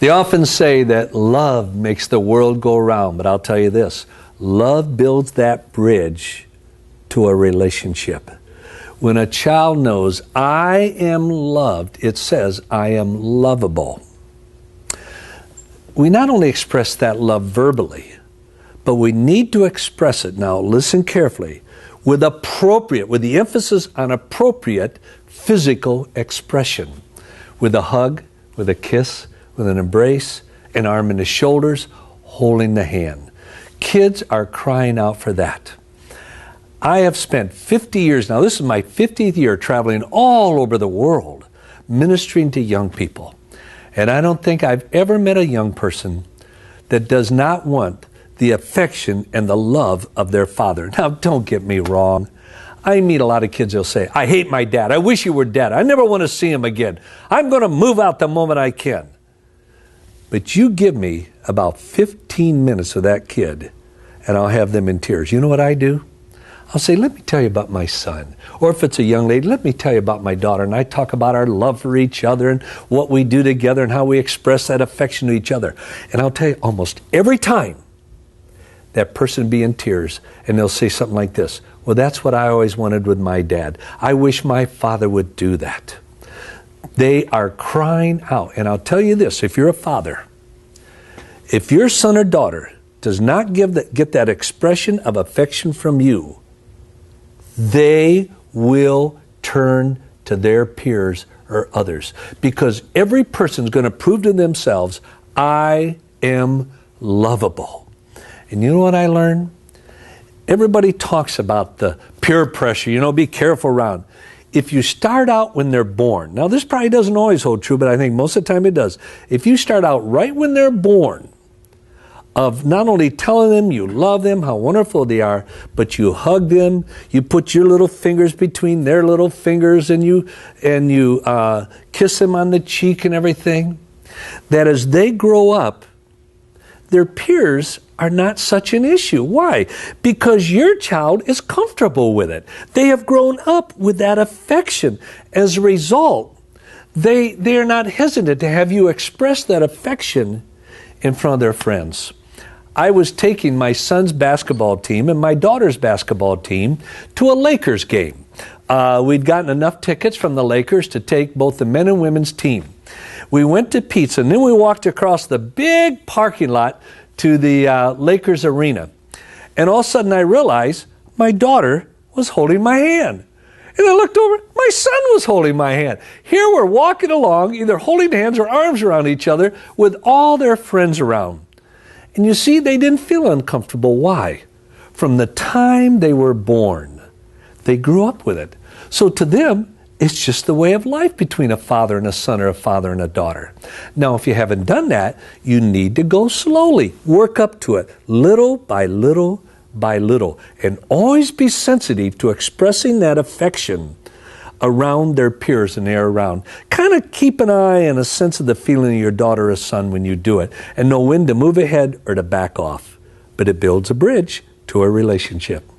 They often say that love makes the world go round, but I'll tell you this love builds that bridge to a relationship. When a child knows, I am loved, it says, I am lovable. We not only express that love verbally, but we need to express it. Now, listen carefully with appropriate, with the emphasis on appropriate physical expression, with a hug, with a kiss, with an embrace, an arm in the shoulders, holding the hand. Kids are crying out for that. I have spent 50 years now, this is my 50th year traveling all over the world ministering to young people. And I don't think I've ever met a young person that does not want the affection and the love of their father. Now, don't get me wrong. I meet a lot of kids, they'll say, I hate my dad. I wish he were dead. I never want to see him again. I'm going to move out the moment I can. But you give me about 15 minutes of that kid, and I'll have them in tears. You know what I do? I'll say, Let me tell you about my son. Or if it's a young lady, let me tell you about my daughter. And I talk about our love for each other and what we do together and how we express that affection to each other. And I'll tell you, almost every time, that person be in tears and they'll say something like this Well, that's what I always wanted with my dad. I wish my father would do that. They are crying out. And I'll tell you this if you're a father, if your son or daughter does not give that, get that expression of affection from you, they will turn to their peers or others. Because every person is going to prove to themselves, I am lovable. And you know what I learned? Everybody talks about the peer pressure, you know, be careful around. If you start out when they're born, now this probably doesn't always hold true, but I think most of the time it does. If you start out right when they're born, of not only telling them you love them, how wonderful they are, but you hug them, you put your little fingers between their little fingers, and you and you uh, kiss them on the cheek and everything. That as they grow up, their peers are not such an issue. Why? Because your child is comfortable with it. They have grown up with that affection. As a result, they, they are not hesitant to have you express that affection in front of their friends. I was taking my son's basketball team and my daughter's basketball team to a Lakers game. Uh, we'd gotten enough tickets from the Lakers to take both the men and women's team. We went to pizza and then we walked across the big parking lot to the uh, Lakers arena. And all of a sudden I realized my daughter was holding my hand. And I looked over, my son was holding my hand. Here we're walking along, either holding hands or arms around each other with all their friends around. And you see, they didn't feel uncomfortable. Why? From the time they were born, they grew up with it. So to them, it's just the way of life between a father and a son or a father and a daughter. Now, if you haven't done that, you need to go slowly, work up to it, little by little by little, and always be sensitive to expressing that affection around their peers and they're around. Kind of keep an eye and a sense of the feeling of your daughter or son when you do it, and know when to move ahead or to back off. But it builds a bridge to a relationship.